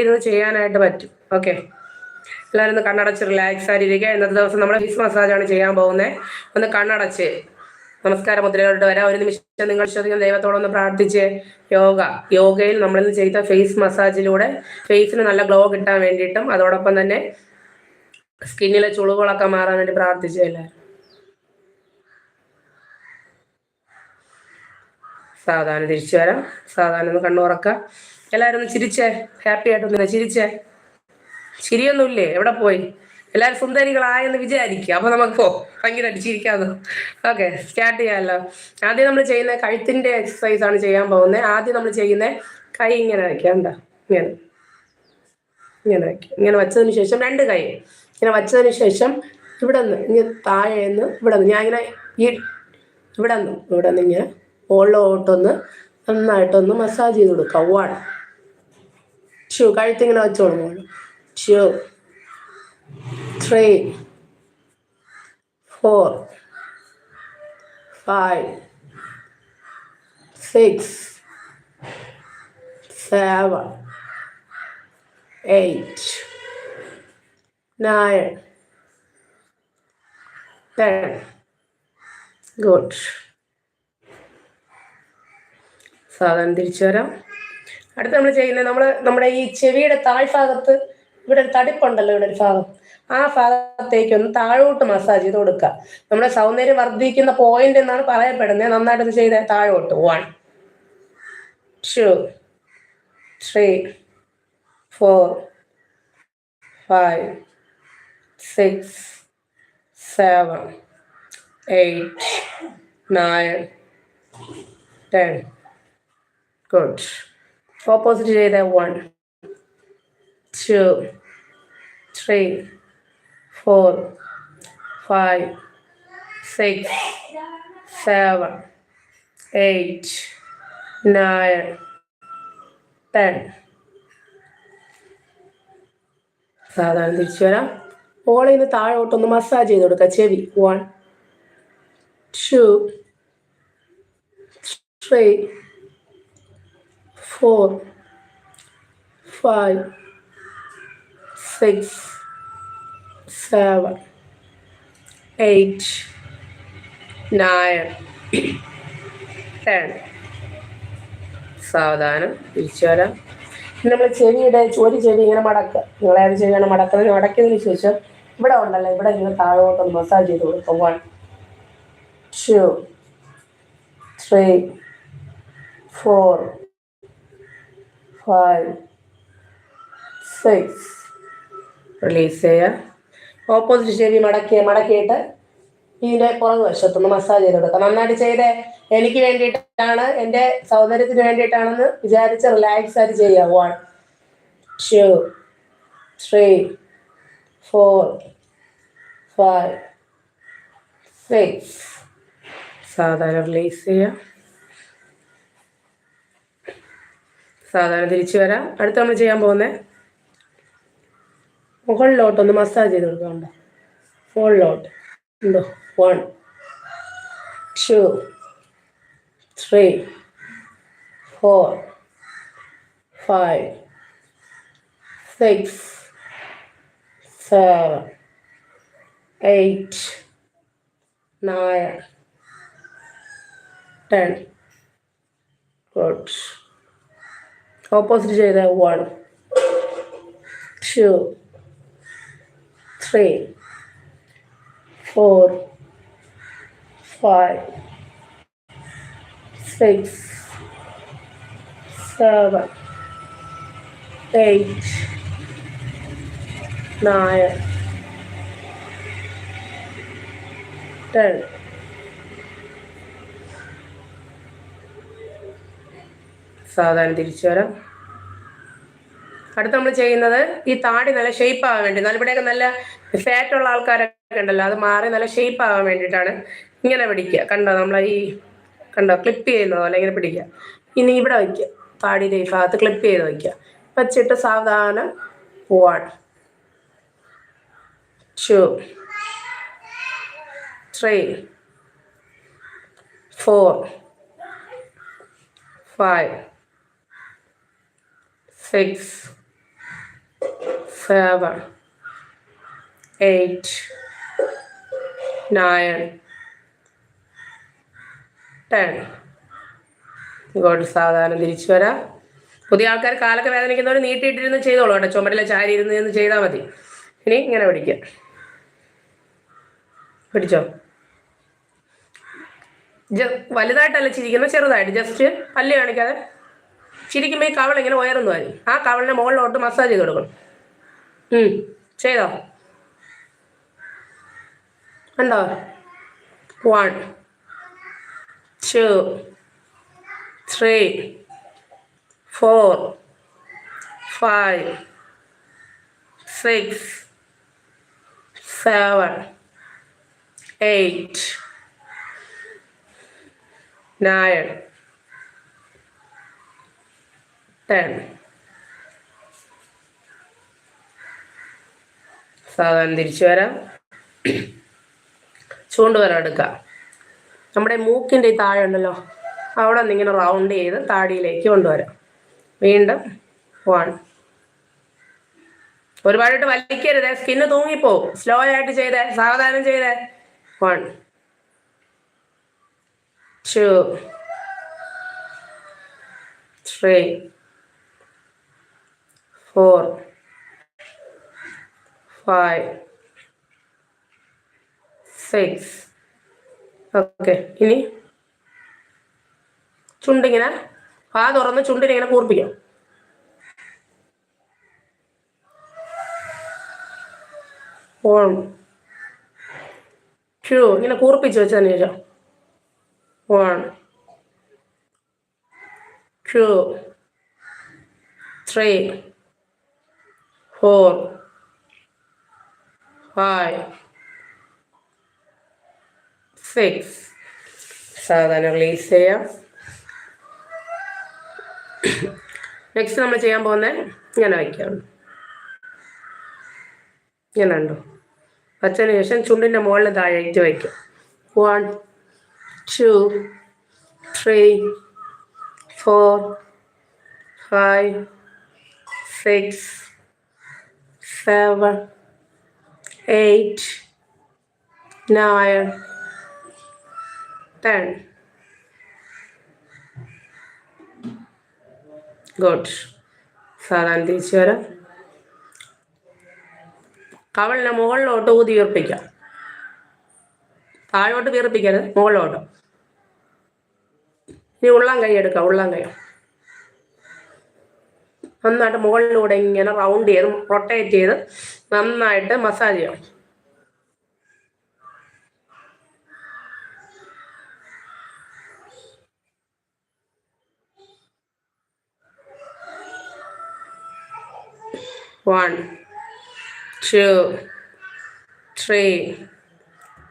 ഇരുന്ന് ചെയ്യാനായിട്ട് പറ്റും. ഓക്കെ എല്ലാവരും ഒന്ന് കണ്ണടച്ച് റിലാക്സ് ആയിട്ടിരിക്കുക. ഇന്നത്തെ ദിവസം നമ്മൾ ഫേസ് മസാജാണ് ചെയ്യാൻ പോകുന്നത്. ഒന്ന് കണ്ണടച്ച്. നമസ്കാര മുദ്രയോട്ട് വരാം. ഒരു നിമിഷം നിങ്ങൾ ശ്രദ്ധിക്കുന്ന ദൈവത്തോടൊന്ന് പ്രാർത്ഥിച്ച് യോഗ. യോഗയിൽ നമ്മളിന്ന് ചെയ്ത ഫേസ് മസാജിലൂടെ ഫേസിന് നല്ല ഗ്ലോ കിട്ടാൻ വേണ്ടിയിട്ടും അതോടൊപ്പം തന്നെ സ്കിന്നിലെ ചുളിവുകളൊക്കെ മാറാൻ വേണ്ടി പ്രാർത്ഥിച്ചു എല്ലാവരും. സാധാരണ തിരിച്ചു വരാം. ഒന്ന് കണ്ണുറക്ക എല്ലാവരും ഒന്ന് ചിരിച്ചേ. ഹാപ്പി ആയിട്ടൊന്നില്ല ചിരിച്ചേ. ചിരിയൊന്നുമില്ലേ? എവിടെ പോയി? എല്ലാരും സുന്ദരികളായെന്ന് വിചാരിക്കുക. അപ്പൊ നമുക്ക് പോ. ഭയങ്കര ചിരിക്കാന്ന് ഓക്കെ സ്റ്റാർട്ട് ചെയ്യാമല്ലോ ആദ്യം നമ്മൾ ചെയ്യുന്ന കഴുത്തിന്റെ എക്സസൈസ് ആണ് ചെയ്യാൻ പോകുന്നത്. ആദ്യം നമ്മൾ ചെയ്യുന്ന കൈ ഇങ്ങനെ വയ്ക്കുക. എന്താ ഇങ്ങനെ. ഇങ്ങനെ വയ്ക്കുക. ഇങ്ങനെ വച്ചതിന് ശേഷം രണ്ട് കൈ. ഇങ്ങനെ വച്ചതിന് ശേഷം ഇവിടെ നിന്ന് ഇങ്ങനെ താഴെ നിന്ന് ഇവിടെ നിന്ന്. ഞാൻ ഇങ്ങനെ ഈ ഇവിടെ നിന്ന് ഇവിടെ നിന്ന് ഇങ്ങനെ ഓളോട്ടൊന്ന് നന്നായിട്ടൊന്ന് മസാജ് ചെയ്ത് കൊടുക്കുക. വൺ ടു കഴുത്തിങ്ങനെ വെച്ച് മോൾ two three four five six seven eight nine ten good സാധനം തിരിച്ചു വരാം. അടുത്ത് നമ്മൾ ചെയ്യുന്നത് നമ്മൾ നമ്മുടെ ഈ ചെവിയുടെ താഴ്ഭാഗത്ത് ഇവിടെ ഒരു തടിപ്പുണ്ടല്ലോ ഇവിടെ ഒരു ഭാഗം. ആ ഭാഗത്തേക്ക് ഒന്ന് താഴോട്ട് മസാജ് ചെയ്ത് കൊടുക്കുക. നമ്മുടെ സൗന്ദര്യം വർദ്ധിക്കുന്ന പോയിന്റ് എന്നാണ് പറയപ്പെടുന്നത്. നന്നായിട്ടൊന്ന് ചെയ്ത താഴോട്ട്. One two three four five six seven eight nine ten Good. Opposite ചെയ്ത one two three four five six seven eight nine ten സാധാരണ തിരിച്ചു വരാം. ഓളെ ഇന്ന് താഴോട്ടൊന്ന് മസാജ് ചെയ്ത് കൊടുക്കുക ചെവി. One two three four five six seven eight nine ten സാവധാനം. തിരിച്ചു വരാം. നമ്മൾ ചെവിയുടെ ഒരു ചെവി ഇങ്ങനെ മടക്കുക നിങ്ങൾ ഏത് ചെവിയാണ് മടക്കുന്നത് മടക്കിയതിന് ശേഷം ഇവിടെ ഉണ്ടല്ലോ. ഇവിടെ ഇങ്ങനെ താഴോട്ട് മസാജ് ചെയ്ത് കൊടുക്കും. One two three four five six release ചെയ്യുക ഓപ്പോസിറ്റ് ചെവി മടക്കി മടക്കിയിട്ട് ഇതിന്റെ പുറകു വശത്തൊന്ന് മസാജ് ചെയ്ത് കൊടുക്കുക നന്നായിട്ട് ചെയ്തേ. എനിക്ക് വേണ്ടിയിട്ടാണ് എന്റെ സൗന്ദര്യത്തിന് വേണ്ടിയിട്ടാണെന്ന് വിചാരിച്ച് റിലാക്സ് ആയിട്ട് ചെയ്യുക one two three four five six സാധാരണ റിലീസ് ചെയ്യുക സാധാരണ തിരിച്ചു വരാം. അടുത്ത് നമ്മൾ ചെയ്യാൻ പോകുന്നത് മുകളിലോട്ടൊന്ന് മസാജ് ചെയ്ത് കൊടുക്കാണ്ട് മുകളിലോട്ട്. ഉണ്ടോ? One two three four five six seven eight nine ten good opposite ചെയ്ത one two three four, five, six, seven, eight, nine, ten. സാധാരണ തിരിച്ചു വരാം. അടുത്ത് നമ്മൾ ചെയ്യുന്നത് ഈ താടി നല്ല ഷേപ്പ് ആവാൻ വേണ്ടി. നല്ല ഇവിടെയൊക്കെ നല്ല ഫാറ്റ് ഉള്ള ആൾക്കാരൊക്കെ ഉണ്ടല്ലോ അത് മാറി നല്ല ഷേപ്പ് ആവാൻ വേണ്ടിയിട്ടാണ് ഇങ്ങനെ പിടിക്കുക. കണ്ടോ? നമ്മൾ ഈ കണ്ടോ? ക്ലിപ്പ് ചെയ്യുന്നത് പോലെ ഇങ്ങനെ പിടിക്കുക. ഇനി ഇവിടെ വയ്ക്കുക. താടിയുടെ ഈ ഭാഗത്ത് ക്ലിപ്പ് ചെയ്ത് വയ്ക്കുക. വച്ചിട്ട് സാവധാനം one two three four five six seven, eight, nine, ten. ഇങ്ങോട്ട് സാധാരണ തിരിച്ചു വരാം. പുതിയ ആൾക്കാർ കാലൊക്കെ വേദനിക്കുന്നവർ നീട്ടിയിട്ടിരുന്ന് ചെയ്തോളൂ കേട്ടോ. ചുമരിലെ ചാരി ഇരുന്ന് എന്ന് ചെയ്താൽ മതി. ഇനി ഇങ്ങനെ പിടിക്കുക പിടിച്ചോ? വലുതായിട്ടല്ല ചിരിക്കുന്നത് ചെറുതായിട്ട്. ജസ്റ്റ് പല്ല് കാണിക്കാതെ. ചിരിക്കുമ്പോൾ ഈ കവൾ ഇങ്ങനെ ഉയർന്നു വരും ആ കവളിനെ മുകളിലോട്ട് മസാജ് ചെയ്ത് കൊടുക്കണം. ചെയ്തോ? ഉണ്ടോ one two three four five six seven eight nine ten സാധാരണ തിരിച്ചു വരാം. ചൂണ്ടുവരം എടുക്കാം. നമ്മുടെ മൂക്കിന്റെ ഈ താഴെ ഉണ്ടല്ലോ അവിടെ നിന്നിങ്ങനെ റൗണ്ട് ചെയ്ത് താടിയിലേക്ക് കൊണ്ടുവരാം. വീണ്ടും വൺ ഒരുപാടിട്ട് വലിക്കരുത് സ്കിന്ന് തൂങ്ങിപ്പോവും. സ്ലോ ആയിട്ട് ചെയ്തേ സാവധാനം ചെയ്തേ. One two three four five six okay ഇനി ചുണ്ടിങ്ങനെ ആ തുറന്ന് ചുണ്ടിനിങ്ങനെ കൂർപ്പിക്കാം. ഓൺ ഷൂ ഇങ്ങനെ കൂർപ്പിച്ച് വെച്ചതിന് ശേഷം. One two three four five six സാധാരണ റിലീസ് ചെയ്യാം. നെക്സ്റ്റ് നമ്മൾ ചെയ്യാൻ പോകുന്നത് ഇങ്ങനെ വയ്ക്കാം ഇങ്ങനെ ഉണ്ടോ വച്ചതിന് ശേഷം ചുണ്ടിന്റെ മുകളിൽ താഴേക്ക് വയ്ക്കും one two three four five six seven eight, nine, ten. Good സാധാരണ തിരിച്ചു വരാം. കവളിനെ മുകളിലോട്ട് ഊതി വീർപ്പിക്കാം താഴോട്ട് വീർപ്പിക്കരുത്. മുകളിലോട്ട്. ഇനി ഉള്ളം കൈ എടുക്കാം ഉള്ളം കൈ. നന്നായിട്ട് മുകളിലൂടെ ഇങ്ങനെ റൗണ്ട് ചെയ്ത് റൊട്ടേറ്റ് ചെയ്ത് നന്നായിട്ട് മസാജ് ചെയ്യണം one two three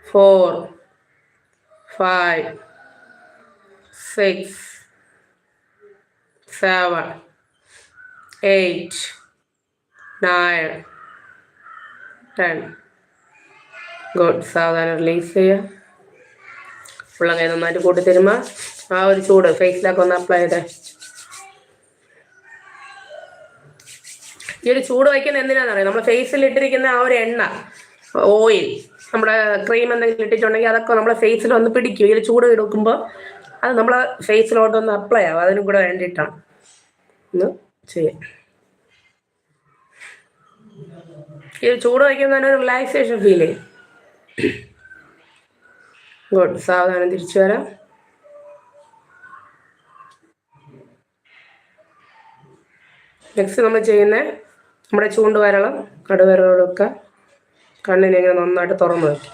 four five six seven, eight, nine ten good സാവധാനം റിലീസ് ചെയ്യുക. ഉള്ള കൈ നന്നായിട്ട് കൂട്ടി തരുമ്പോൾ ആ ഒരു ചൂട് ഫേസിലൊക്കെ ഒന്ന് അപ്ലൈ ചെയ്തേ. ഈ ഒരു ചൂട് വയ്ക്കുന്ന എന്തിനാണെന്നറിയാം? നമ്മൾ ഫേസിൽ ഇട്ടിരിക്കുന്ന ആ ഒരു എണ്ണ ഓയിൽ നമ്മുടെ ക്രീം എന്തെങ്കിലും ഇട്ടിട്ടുണ്ടെങ്കിൽ അതൊക്കെ നമ്മളെ ഫേസിൽ ഒന്ന് പിടിക്കും. ഒരു ചൂട് എടുക്കുമ്പോൾ അത് നമ്മളെ ഫേസിലോട്ട് ഒന്ന് അപ്ലൈ ആവും. അതിനും കൂടെ വേണ്ടിയിട്ടാണ്. ഒന്ന് ചെയ്യാം. ഈ ചൂട് വയ്ക്കുന്ന ഒരു റിലാക്സേഷൻ ഫീൽ ചെയ്യും. ഗുഡ് സാവധാനം തിരിച്ചു വരാം. നെക്സ്റ്റ് നമ്മൾ ചെയ്യുന്നത് നമ്മുടെ ചൂണ്ടുവരളം കടുവരളൊക്കെ കണ്ണിനെ ഇങ്ങനെ നന്നായിട്ട് തുറന്നു വയ്ക്കും.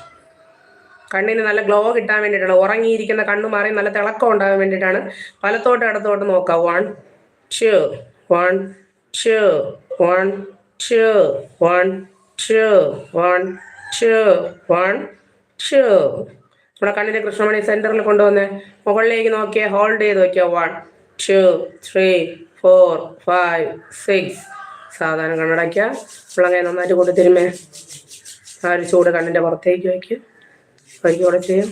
കണ്ണിന് നല്ല ഗ്ലോ കിട്ടാൻ വേണ്ടിയിട്ടാണ്. ഉറങ്ങിയിരിക്കുന്ന കണ്ണു മാറി നല്ല തിളക്കം ഉണ്ടാകാൻ വേണ്ടിയിട്ടാണ്. വലത്തോട്ട് ഇടത്തോട്ട് നോക്കുക one two one two, one, two, one, two, one, two, one, two. നമ്മുടെ കണ്ണിനെ കൃഷ്ണമണി സെന്ററിൽ കൊണ്ടുവന്ന് മുകളിലേക്ക് നോക്കിയ ഹോൾഡ് ചെയ്ത് നോക്കിയ. One two three four five six സാധാരണ കണ്ണടയ്ക്കുക. ഉള്ളങ്ങ നന്നായിട്ട് കൊണ്ട് തിരുമേ ആ ഒരു ചൂട് കണ്ണിന്റെ പുറത്തേക്ക് വയ്ക്കുക. കൂടെ ചെയ്യും.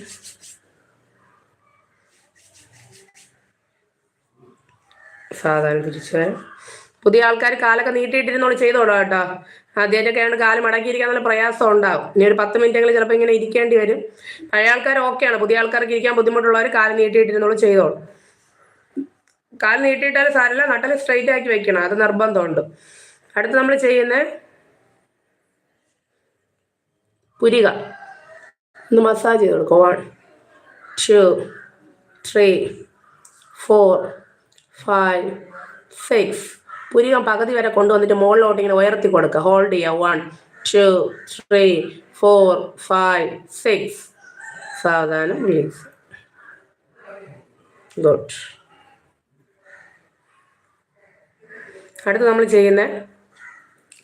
സാധാരണ തിരിച്ചു. വരാം പുതിയ ആൾക്കാർ കാലൊക്കെ നീട്ടിയിട്ടിരുന്നോളൂ ചെയ്തോളൂ കേട്ടോ. ആദ്യമായിട്ടൊക്കെയാണ് കാൽ മടക്കിയിരിക്കാൻ നല്ല പ്രയാസം ഉണ്ടാവും. ഇനി ഒരു പത്ത് മിനിറ്റെങ്കിലും ചിലപ്പോൾ ഇങ്ങനെ ഇരിക്കേണ്ടി വരും. പഴയ ആൾക്കാർ ഓക്കെയാണ്. പുതിയ ആൾക്കാർക്ക് ഇരിക്കാൻ ബുദ്ധിമുട്ടുള്ളവർ കാൽ നീട്ടിയിട്ടിരുന്നോളൂ ചെയ്തോളൂ. കാൽ നീട്ടിയിട്ടാലും സാരമില്ല. നട്ടൽ സ്ട്രൈറ്റ് ആക്കി വെക്കണം. അത് നിർബന്ധമുണ്ട്. അടുത്ത് നമ്മൾ ചെയ്യുന്ന പുരിക. ഒന്ന് മസാജ് ചെയ്ത് കൊടുക്കുക one two three four five six പുരികം പകുതി വരെ കൊണ്ടുവന്നിട്ട് മുകളിലോട്ട് ഇങ്ങനെ ഉയർത്തി കൊടുക്കുക. ഹോൾഡ് ചെയ്യുക one two three four five six സാവധാനം റിലീസ് ഗുഡ് അടുത്ത് നമ്മൾ ചെയ്യുന്ന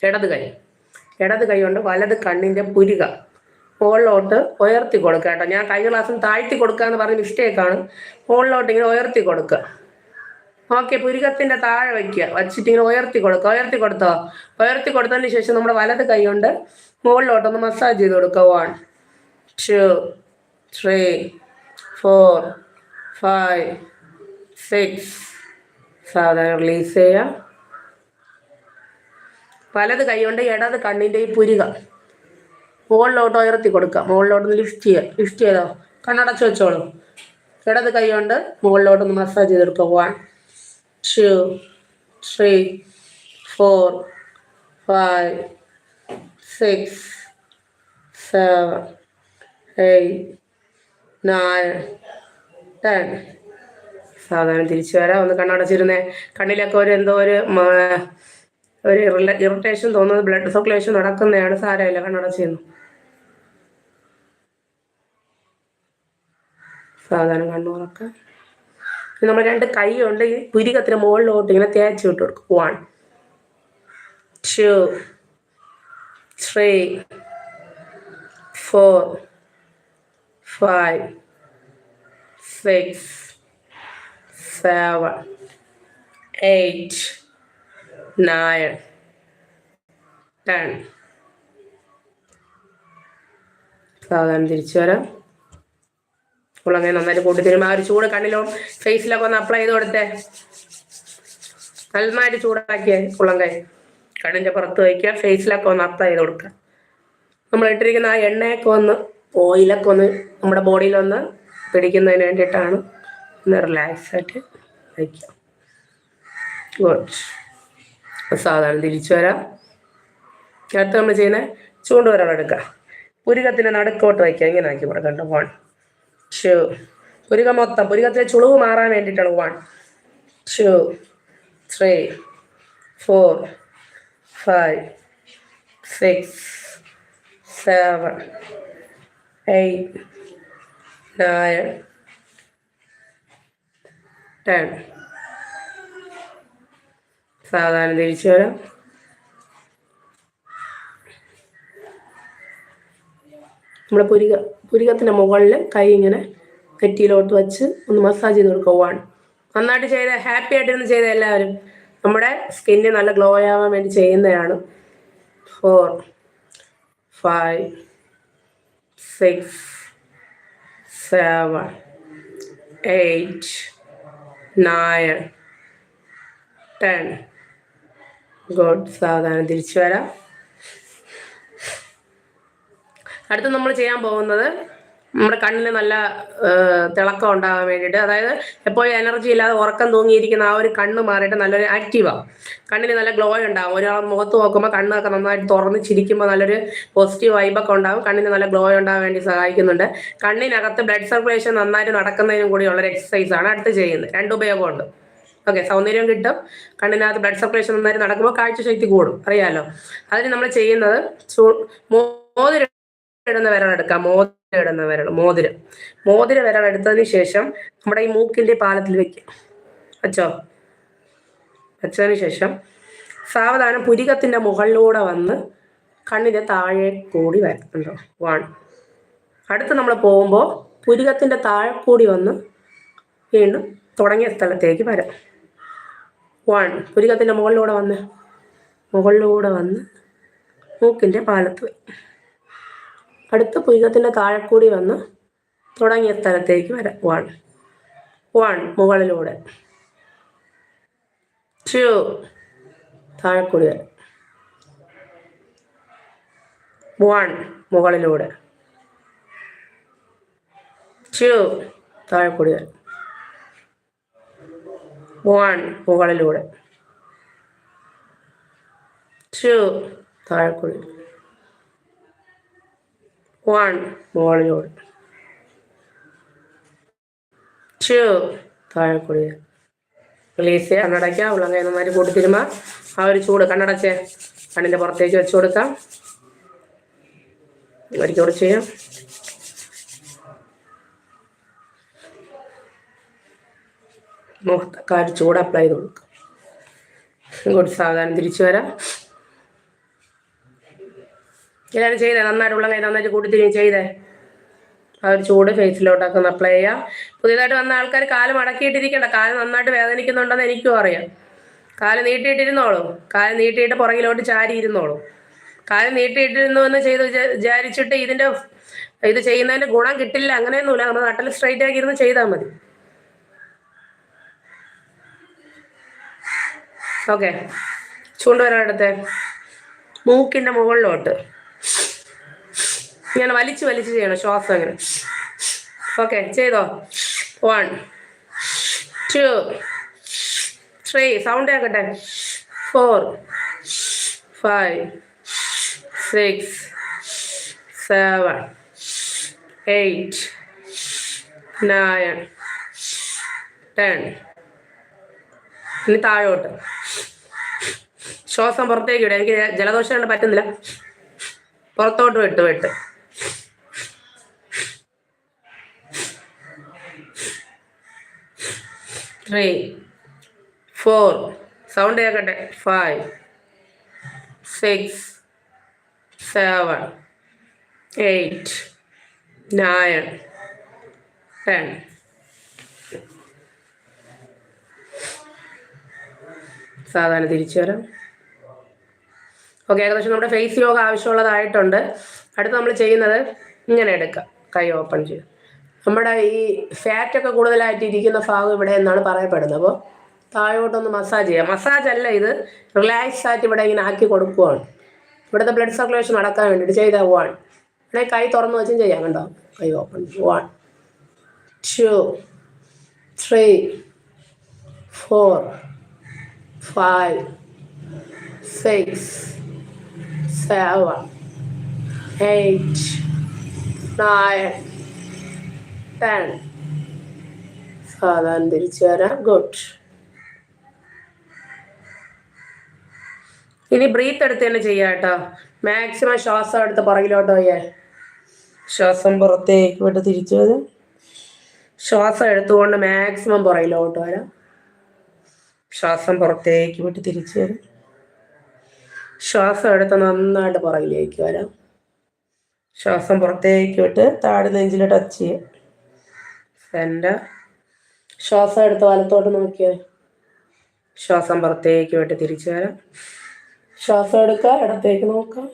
ഇടത് കൈ. ഇടത് കൈ കൊണ്ട് വലത് കണ്ണിന്റെ പുരിക മുകളിലോട്ട് ഉയർത്തി കൊടുക്കുക കേട്ടോ. ഞാൻ കഴിഞ്ഞ ക്ലാസ്സിൽ താഴ്ത്തി കൊടുക്കുക എന്ന് പറഞ്ഞ മിസ്റ്റേക്കാണ് മുകളിലോട്ട് ഇങ്ങനെ ഉയർത്തി കൊടുക്കുക. ഓക്കെ പുരികത്തിന്റെ താഴെ വയ്ക്കുക വച്ചിട്ട് ഇങ്ങനെ ഉയർത്തി കൊടുക്കുക. ഉയർത്തി കൊടുത്തോ? ഉയർത്തി കൊടുത്തതിന് ശേഷം നമ്മുടെ വലത് കൈ കൊണ്ട് മുകളിലോട്ടൊന്ന് മസാജ് ചെയ്ത് കൊടുക്കുക. One two three four five six സാധാരണ റിലീസ് ചെയ്യുക. വലത് കൈ കൊണ്ട് ഇടത് കണ്ണിന്റെ ഈ പുരിക മുകളിലോട്ട് ഉയർത്തി കൊടുക്കുക. മുകളിലോട്ടൊന്ന് ലിഫ്റ്റ് ചെയ്യുക. ലിഫ്റ്റ് ചെയ്തോ? കണ്ണടച്ച് വെച്ചോളൂ. ഇടത് കൈ കൊണ്ട് മുകളിലോട്ടൊന്ന് മസാജ് ചെയ്തെടുക്കുക one two three four five six seven eight nine ten സാധാരണ തിരിച്ചു വരാം. ഒന്ന് കണ്ണടച്ചിരുന്നേ. കണ്ണിലൊക്കെ ഒരു എന്തോ ഒരു ഒരു ഇറിറ്റേഷൻ തോന്നുന്നത് ബ്ലഡ് സർക്കുലേഷൻ നടക്കുന്നതാണ്. സാരമില്ല. കണ്ണടച്ചിരുന്നു. സാധാരണ കണ്ണുറക്കം. നമ്മൾ രണ്ട് കൈ കൊണ്ട് ഈ പുരികത്തിന് മുകളിലോട്ട് ഇങ്ങനെ തേച്ച് വിട്ട് കൊടുക്കും. One two three four five six seven eight nine ten സാധാരണ തിരിച്ചു വരാം. ഉള്ളങ്ങനെ നന്നായിട്ട് കൂട്ടി തരുമ്പോൾ ആ ഒരു ചൂട് കണ്ണിലോ ഫേസിലൊക്കെ ഒന്ന് അപ്ലൈ ചെയ്ത് കൊടുത്തേ. നന്നായിട്ട് ചൂടാക്കിയേ ഉള്ളങ്കൈ കണ്ണിന്റെ പുറത്ത് വയ്ക്കുക ഫേസിലൊക്കെ ഒന്ന് അപ്ലൈ ചെയ്ത് കൊടുക്കുക. നമ്മൾ ഇട്ടിരിക്കുന്ന ആ എണ്ണയൊക്കെ ഒന്ന് ഓയിലൊക്കെ ഒന്ന് നമ്മുടെ ബോഡിയിലൊന്ന് പിടിക്കുന്നതിന് വേണ്ടിയിട്ടാണ് ഒന്ന് റിലാക്സ് ആയിട്ട് വയ്ക്കുക. സാധാരണ തിരിച്ചു വരാം. അടുത്ത് നമ്മൾ ചെയ്യുന്ന ചൂണ്ടുവരൾ എടുക്കാം പുരുകത്തിന്റെ നടുക്കോട്ട് വയ്ക്കുക. ഇങ്ങനെ ആക്കി കൊടുക്കണ്ട വൺ പുരുക മൊത്തം. പുരുകത്തിലെ ചുളിവ് മാറാൻ വേണ്ടിയിട്ടാണ് one two three four five six seven eight nine ten സാധാരണ തിരിച്ചു വരാം. നമ്മുടെ പുരിക. പുരികത്തിന്റെ മുകളിൽ കൈ ഇങ്ങനെ നെറ്റിയിലോട്ട് വെച്ച് ഒന്ന് മസാജ് ചെയ്ത് കൊടുക്കുക വൺ നന്നായിട്ട് ചെയ്ത ഹാപ്പി ആയിട്ട് ഇരുന്ന് ചെയ്ത എല്ലാവരും. നമ്മുടെ സ്കിന്നിന് നല്ല ഗ്ലോ ആവാൻ വേണ്ടി ചെയ്യുന്നതാണ്. Four five six seven eight nine ten good സാവധാനം. തിരിച്ചു വരാം. അടുത്ത് നമ്മൾ ചെയ്യാൻ പോകുന്നത് നമ്മുടെ കണ്ണിന് നല്ല തിളക്കം ഉണ്ടാകാൻ വേണ്ടിയിട്ട്. അതായത് എപ്പോഴും എനർജി ഇല്ലാതെ ഉറക്കം തൂങ്ങിയിരിക്കുന്ന ആ ഒരു കണ്ണ് മാറിയിട്ട് നല്ലൊരു ആക്റ്റീവാണ് കണ്ണിന് നല്ല ഗ്ലോ ഉണ്ടാകും ഒരാൾ മുഖത്ത് നോക്കുമ്പോൾ കണ്ണൊക്കെ നന്നായിട്ട് തുറന്ന് ചിരിക്കുമ്പോൾ നല്ലൊരു പോസിറ്റീവ് വൈബൊക്കെ ഉണ്ടാകും കണ്ണിന് നല്ല ഗ്ലോ ഉണ്ടാകാൻ വേണ്ടി സഹായിക്കുന്നുണ്ട്. കണ്ണിനകത്ത് ബ്ലഡ് സർക്കുലേഷൻ നന്നായിട്ട് നടക്കുന്നതിനും കൂടി ഉള്ളൊരു എക്സസൈസാണ് അടുത്ത് ചെയ്യുന്നത്. രണ്ട് ഉപയോഗമുണ്ട്. ഓക്കെ സൗന്ദര്യം കിട്ടും. കണ്ണിനകത്ത് ബ്ലഡ് സർക്കുലേഷൻ നന്നായിട്ട് നടക്കുമ്പോൾ കാഴ്ചശക്തി കൂടും. അറിയാലോ? അതിന് നമ്മൾ ചെയ്യുന്നത് മോതിരം ഇടുന്ന വിരൽ എടുക്കാം മോതിരം ഇടുന്ന വിരൽ മോതിരം. മോതിര വിരൽ എടുത്തതിന് ശേഷം നമ്മുടെ ഈ മൂക്കിന്റെ പാലത്തിൽ വെക്കുക വെച്ചോ? വെച്ചതിന് ശേഷം സാവധാനം പുരികത്തിന്റെ മുകളിലൂടെ വന്ന് കണ്ണിന്റെ താഴെ കൂടി വരുന്നുണ്ടോ വൺ അടുത്ത് നമ്മൾ പോകുമ്പോൾ പുരികത്തിന്റെ താഴെ കൂടി വന്ന് വീണ്ടും തുടങ്ങിയ സ്ഥലത്തേക്ക് വരാം. വൺ പുരികത്തിന്റെ മുകളിലൂടെ വന്ന് മുകളിലൂടെ വന്ന് മൂക്കിന്റെ പാലത്ത് വരും അടുത്ത പുരികത്തിന്റെ താഴെ കൂടി വന്ന് തുടങ്ങിയ സ്ഥലത്തേക്ക് വരാം വൺ വൺ മുകളിലൂടെ. ടു താഴെ വരാം. വൺ മുകളിലൂടെ. ടു താഴെ വരാം. വൺ മുകളിലൂടെ. ടു താഴെ കൂടി വൺ മുകളിലൂടെ ടു താഴെ കൂടി റിലീസ് ചെയ്യുക കണ്ണടയ്ക്കുക ഉള്ളങ്കൈ നന്നായിട്ട് കൂട്ടിത്തിരുമ ആ ഒരു ചൂട് കണ്ണടച്ചേ കണ്ണിന്റെ പുറത്തേക്ക് വെച്ച് കൊടുക്കാം. ഒരിക്കൽ ചെയ്യാം. മുഖത്തൊക്കെ ചൂട് അപ്ലൈ ചെയ്ത് കൊടുക്കാം. ഇങ്ങോട്ട് സാധാരണ തിരിച്ചു വരാം. എല്ലാവരും ചെയ്തേ നന്നായിട്ട് ഉള്ള കൈ നന്നായിട്ട് കൂട്ടിത്തിരിഞ്ഞ് ചെയ്തേ. ആ ഒരു ചൂട് ഫേസിലോട്ടൊക്കെ അപ്ലൈ ചെയ്യാം. പുതിയതായിട്ട് വന്ന ആൾക്കാർ കാൽ മടക്കിയിട്ടിരിക്കണ്ട. കാൽ നന്നായിട്ട് വേദനിക്കുന്നുണ്ടെന്ന് എനിക്കും അറിയാം. കാൽ നീട്ടിയിട്ടിരുന്നോളൂ. കാൽ നീട്ടിയിട്ട് പുറകിലോട്ട് ചാരി ഇരുന്നോളൂ കാൽ നീട്ടിയിട്ടിരുന്നു എന്ന് ചെയ്ത് വിചാരിച്ചിട്ട് ഇതിന്റെ ഇത് ചെയ്യുന്നതിന്റെ ഗുണം കിട്ടില്ല അങ്ങനെയൊന്നുമില്ല. നമ്മൾ നട്ടിൽ സ്ട്രൈറ്റ് ആക്കി ഇരുന്ന് ചെയ്താൽ മതി. ഓക്കെ ചൂണ്ടുവരാടത്തെ മൂക്കിന്റെ മുകളിലോട്ട്. ഇങ്ങനെ വലിച്ച് വലിച്ച് ചെയ്യണം ശ്വാസം അങ്ങനെ. ഓക്കെ ചെയ്തോ. One two three sound ആക്കട്ടെ four five six seven eight nine ten ഇനി താഴോട്ട്. ശ്വാസം പുറത്തേക്ക് വിടുക. എനിക്ക് ജലദോഷം കൊണ്ട് പറ്റുന്നില്ല. പുറത്തോട്ട് വിട്ട് വിട്ട്. ത്രീ ഫോർ സൗണ്ട് കേൾക്കട്ടെ five six seven eight nine ten സാധാരണ തിരിച്ചു വരാം. ഓക്കെ ഏകദേശം നമ്മുടെ ഫേസ് യോഗ ആവശ്യമുള്ളതായിട്ടുണ്ട്. അടുത്ത് നമ്മൾ ചെയ്യുന്നത് ഇങ്ങനെ എടുക്കുക കൈ ഓപ്പൺ ചെയ്ത് നമ്മുടെ ഈ ഫാറ്റ് ഒക്കെ കൂടുതലായിട്ട് ഇരിക്കുന്ന ഭാഗം ഇവിടെ എന്നാണ് പറയപ്പെടുന്നത്. അപ്പോൾ താഴോട്ടൊന്ന് മസാജ് ചെയ്യാം. മസാജ് അല്ല ഇത്. റിലാക്സ് ആയിട്ട് ഇവിടെ ഇങ്ങനെ ആക്കി കൊടുക്കുവാണ്. ഇവിടുത്തെ ബ്ലഡ് സർക്കുലേഷൻ നടക്കാൻ വേണ്ടിയിട്ട് ചെയ്താൽ വൺ ഇവിടെ കൈ തുറന്ന് വെച്ചും ചെയ്യാം കണ്ടോ? കൈ open one two three four five six seven eight nine ten സാധാരണ തിരിച്ചു വരാം ഗുഡ് ഇനി ബ്രീത്ത് എടുത്ത് തന്നെ ചെയ്യാം കേട്ടോ. മാക്സിമം ശ്വാസം എടുത്ത് പുറകിലോട്ട് പോയേ. ശ്വാസം പുറത്തേക്ക് വിട്ട് തിരിച്ചു വരും. ശ്വാസം എടുത്തുകൊണ്ട് മാക്സിമം പുറകിലോട്ട് വരാം. ശ്വാസം പുറത്തേക്ക് വിട്ട് തിരിച്ചു വരും. ശ്വാസം എടുത്ത് നന്നായിട്ട് പുറകിലേക്ക് വരാം. ശ്വാസം പുറത്തേക്ക് വിട്ട് താഴെ നെഞ്ചിൽ ടച്ച് ചെയ്യാം. സെന്റർ ശ്വാസം എടുത്ത് വലത്തോട്ട് നോക്കിയാൽ ശ്വാസം പുറത്തേക്ക് വിട്ട് തിരിച്ചു വരാം. ശ്വാസം എടുക്കുക ഇടത്തേക്ക് നോക്കാം.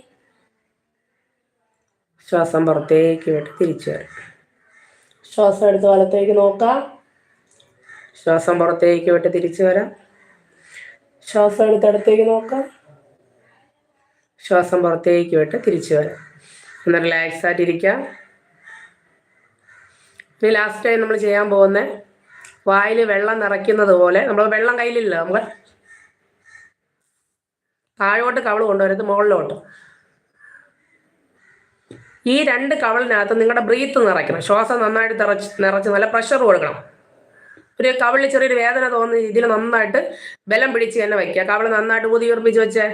ശ്വാസം പുറത്തേക്ക് വിട്ട് തിരിച്ചു വരാം. ശ്വാസം എടുത്ത് വലത്തേക്ക് നോക്കാം. ശ്വാസം പുറത്തേക്ക് വിട്ട് തിരിച്ചു വരാം. ശ്വാസം എടുത്ത് ഇടത്തേക്ക് നോക്കാം. ശ്വാസം പുറത്തേക്ക് വിട്ട് തിരിച്ചു വരാം. ഒന്ന് റിലാക്സ് ആയിട്ടിരിക്കാം. ഇനി ലാസ്റ്റ് നമ്മൾ ചെയ്യാൻ പോകുന്ന വായിൽ വെള്ളം നിറയ്ക്കുന്നത് പോലെ. നമ്മൾ വെള്ളം കയ്യിലില്ല നമ്മൾ താഴോട്ട് കവൾ കൊണ്ടുവരുന്നത് മുകളിലോട്ട്. ഈ രണ്ട് കവളിനകത്ത് നിങ്ങളുടെ ബ്രീത്ത് നിറയ്ക്കണം. ശ്വാസം നന്നായിട്ട് നിറച്ച് നിറച്ച് നല്ല പ്രഷർ കൊടുക്കണം. ഒരു കവളിൽ ചെറിയൊരു വേദന തോന്നുന്ന രീതിയിൽ നന്നായിട്ട് ബലം പിടിച്ച് തന്നെ വയ്ക്കുക കവൾ നന്നായിട്ട് ഊതി ഉറപ്പിച്ച് വെച്ചേ.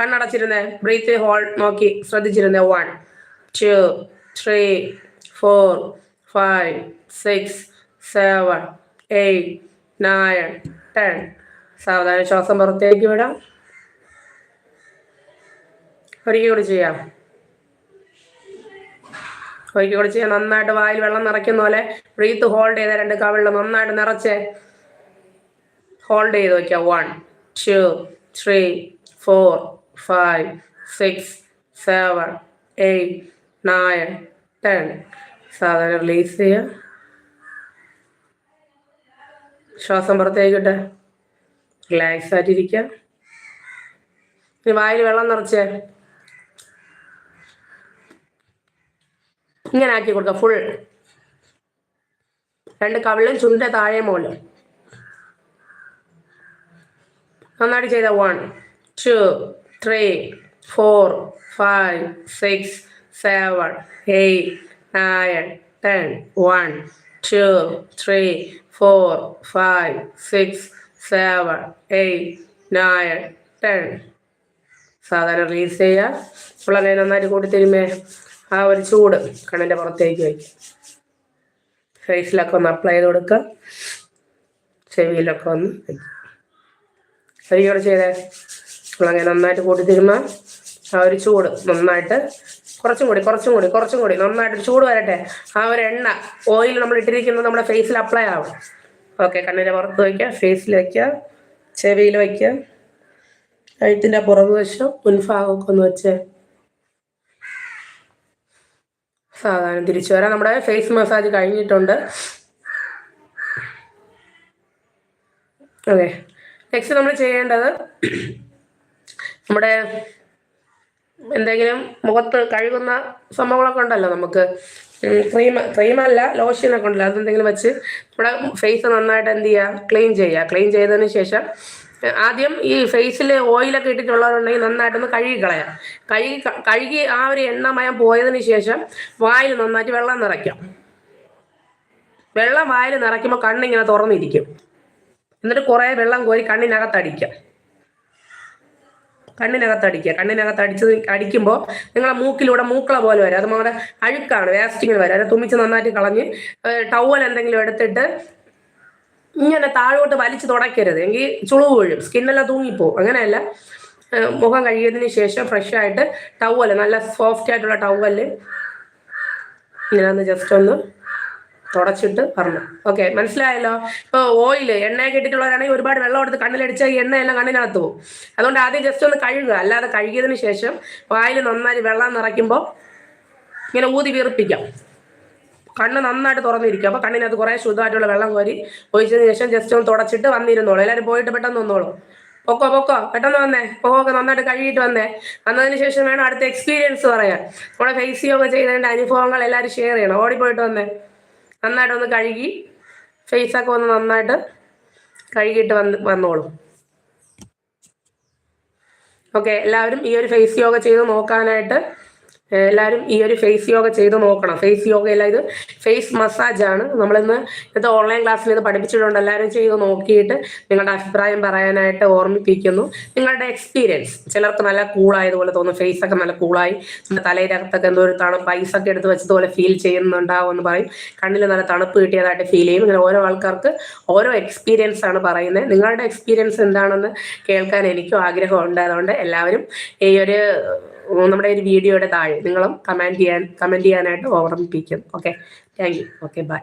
കണ്ണടച്ചിരുന്നേ ബ്രീത്ത് ഹോൾ നോക്കി ശ്രദ്ധിച്ചിരുന്നേ. One two three four five six seven eight nine ten സാവധാന ശ്വാസം പുറത്തേക്ക് വിടാം. ഒരിക്കൽ കൂടി ചെയ്യാം. ഒരിക്കൽ കൂടി ചെയ്യാം. നന്നായിട്ട് വായിൽ വെള്ളം നിറയ്ക്കുന്ന പോലെ ബ്രീത്ത് ഹോൾഡ് ചെയ്ത രണ്ട് കവിളിൽ നന്നായിട്ട് നിറച്ച് ഹോൾഡ് ചെയ്ത് വയ്ക്കുക one two three four five six seven eight nine ten സാധാരണ റിലീസ് ചെയ്യുക ശ്വാസം പുറത്തേക്കിട്ട് റിലാക്സ് ആയിട്ടിരിക്കാം. ഇനി വായിൽ വെള്ളം നിറച്ചേ. ഇങ്ങനെ ആക്കി കൊടുക്കുക ഫുൾ രണ്ട് കവിളും ചുണ്ട താഴെ മോലും നന്നായിട്ട് ചെയ്ത one two three four five six seven eight nine ten one two three four five six seven eight nine ten സാധാരണ റിലീസ് ചെയ്യുക. ഉള്ളങ്ങനെ നന്നായിട്ട് കൂട്ടി തരുമേ. ആ ഒരു ചൂട് കണ്ണിന്റെ പുറത്തേക്ക് വയ്ക്കും ഫേസിലൊക്കെ ഒന്ന് അപ്ലൈ ചെയ്ത് കൊടുക്കുക. ചെവിയിലൊക്കെ ഒന്ന് വയ്ക്കും ശരിയോടെ ചെയ്തേ. ഉള്ളങ്ങനെ നന്നായിട്ട് കൂട്ടി തരുമ്പോൾ ആ ഒരു ചൂട് നന്നായിട്ട് കുറച്ചും കൂടി കുറച്ചും കൂടി കുറച്ചും കൂടി. നന്നായിട്ട് ചൂട് വരട്ടെ. ആ ഒരു എണ്ണ ഓയിൽ നമ്മൾ ഇട്ടിരിക്കുന്നത് നമ്മുടെ ഫേസിൽ അപ്ലൈ ആവും. ഓക്കെ കണ്ണിന്റെ പുറത്ത് വയ്ക്കുക ഫേസിൽ വയ്ക്കുക ചെവിയിൽ വയ്ക്കുക കഴുത്തിന്റെ പുറകു വശം മുൻഭാഗമൊക്കെ ഒന്ന് വെച്ച്. സാധാരണ തിരിച്ചു വരാം. നമ്മുടെ ഫേസ് മസാജ് കഴിഞ്ഞിട്ടുണ്ട്. ഓക്കെ നെക്സ്റ്റ് നമ്മൾ ചെയ്യേണ്ടത് നമ്മുടെ എന്തെങ്കിലും മുഖത്ത് കഴുകുന്ന സംഭവങ്ങളൊക്കെ ഉണ്ടല്ലോ നമുക്ക്. ക്രീം ക്രീമല്ല ലോഷനൊക്കെ ഉണ്ടല്ലോ. അതെന്തെങ്കിലും വെച്ച് നമ്മുടെ ഫേസ് നന്നായിട്ട് എന്ത് ചെയ്യുക ക്ലീൻ ചെയ്യുക ക്ലീൻ ചെയ്തതിന് ശേഷം ആദ്യം ഈ ഫേസിൽ ഓയിലൊക്കെ ഇട്ടിട്ടുള്ളവരുണ്ടെങ്കിൽ നന്നായിട്ടൊന്ന് കഴുകി കളയാം. കഴുകി കഴുകി ആ ഒരു എണ്ണമയം പോയതിന് ശേഷം വായിൽ നന്നായിട്ട് വെള്ളം നിറയ്ക്കാം. വെള്ളം വായിൽ നിറയ്ക്കുമ്പോൾ കണ്ണിങ്ങനെ തുറന്നിരിക്കും. എന്നിട്ട് കുറേ വെള്ളം കോരി കണ്ണിനകത്ത് അടിക്കാം കണ്ണിനകത്ത് അടിക്കുക കണ്ണിനകത്ത് അടിച്ച് അടിക്കുമ്പോൾ നിങ്ങളെ മൂക്കിലൂടെ മൂക്കള പോലെ വരും. അത് നമ്മുടെ അഴുക്കാണ് വേസ്റ്റിങ്ങിൽ വരും. അത് തുമ്മിച്ച് നന്നായിട്ട് കളഞ്ഞ് ടവൽ എന്തെങ്കിലും എടുത്തിട്ട് ഇങ്ങനെ താഴോട്ട് വലിച്ചു തുടയ്ക്കരുത്. എങ്കിൽ ചുളിവ് വീഴും സ്കിന്നെല്ലാം തൂങ്ങിപ്പോവും. അങ്ങനെയല്ല. മുഖം കഴുകിയതിന് ശേഷം ഫ്രഷ് ആയിട്ട് ടവൽ നല്ല സോഫ്റ്റ് ആയിട്ടുള്ള ടവൽ ഇങ്ങനെ ജസ്റ്റ് ഒന്ന് തുടച്ചിട്ട് പറഞ്ഞു. ഓക്കെ മനസ്സിലായല്ലോ? ഇപ്പൊ ഓയിൽ എണ്ണയൊക്കെ ഇട്ടിട്ടുള്ളവരാണെങ്കിൽ ഒരുപാട് വെള്ളം എടുത്ത് കണ്ണിലടിച്ച എണ്ണയെല്ലാം കണ്ണിനകത്ത് പോകും. അതുകൊണ്ട് ആദ്യം ജസ്റ്റ് ഒന്ന് കഴുകുക. അല്ലാതെ കഴുകിയതിന് ശേഷം വായിൽ നന്നായി വെള്ളം നിറയ്ക്കുമ്പോൾ ഇങ്ങനെ ഊതി വീർപ്പിക്കാം. കണ്ണ് നന്നായിട്ട് തുറന്നിരിക്കും. അപ്പോൾ കണ്ണിനകത്ത് കുറേ ശുദ്ധമായിട്ടുള്ള വെള്ളം കോരി ഒഴിച്ചതിന് ശേഷം ജസ്റ്റ് ഒന്ന് തുടച്ചിട്ട് വന്നിരുന്നോളൂ. എല്ലാവരും പോയിട്ട് പെട്ടെന്ന് വന്നോളൂ. പൊക്കോ പൊക്കോ? പെട്ടെന്ന് വന്നേ. പൊക്കോ നന്നായിട്ട് കഴുകിയിട്ട് വന്നേ. വന്നതിന് ശേഷം വേണം അടുത്ത എക്സ്പീരിയൻസ് പറയാൻ. നമ്മുടെ ഫേസ് യോഗ ചെയ്തതിന്റെ അനുഭവങ്ങൾ എല്ലാവരും ഷെയർ ചെയ്യണം. ഓടിപ്പോയിട്ട് വന്നേ. നന്നായിട്ടൊന്ന് കഴുകി ഫേസ് ഫേസൊക്കെ ഒന്ന് നന്നായിട്ട് കഴുകിയിട്ട് വന്ന് വന്നോളും. ഓക്കെ എല്ലാവരും ഈ ഒരു ഫേസ് യോഗ ചെയ്ത് നോക്കാനായിട്ട് എല്ലാവരും ഈ ഒരു ഫേസ് യോഗ ചെയ്ത് നോക്കണം. ഫേസ് യോഗയല്ല ഇത് ഫേസ് മസാജ് ആണ്. നമ്മളിന്ന് ഇന്നത്തെ ഓൺലൈൻ ക്ലാസ്സിൽ ഇത് പഠിപ്പിച്ചിട്ടുണ്ട്. എല്ലാവരും ചെയ്ത് നോക്കിയിട്ട് നിങ്ങളുടെ അഭിപ്രായം പറയാനായിട്ട് ഓർമ്മിപ്പിക്കുന്നു. നിങ്ങളുടെ എക്സ്പീരിയൻസ് ചിലർക്ക് നല്ല കൂളായതുപോലെ തോന്നുന്നു ഫേസ് ഒക്കെ നല്ല കൂളായി നമ്മുടെ തലയിലകത്തൊക്കെ എന്തോ ഒരു തണുപ്പ് ഐസൊക്കെ എടുത്ത് വെച്ചതുപോലെ ഫീൽ ചെയ്യുന്നുണ്ടാവും എന്ന് പറയും. കണ്ണിൽ നല്ല തണുപ്പ് കിട്ടിയതായിട്ട് ഫീൽ ചെയ്യും. ഇങ്ങനെ ഓരോ ആൾക്കാർക്ക് ഓരോ എക്സ്പീരിയൻസ് ആണ് പറയുന്നത്. നിങ്ങളുടെ എക്സ്പീരിയൻസ് എന്താണെന്ന് കേൾക്കാൻ എനിക്കും ആഗ്രഹമുണ്ട്. അതുകൊണ്ട് എല്ലാവരും ഈ ഒരു നമ്മുടെ ഒരു വീഡിയോയുടെ താഴെ നിങ്ങളും കമന്റ് ചെയ്യാൻ കമന്റ് ചെയ്യാനായിട്ട് ഓർമ്മിപ്പിക്കും. Okay thank you okay bye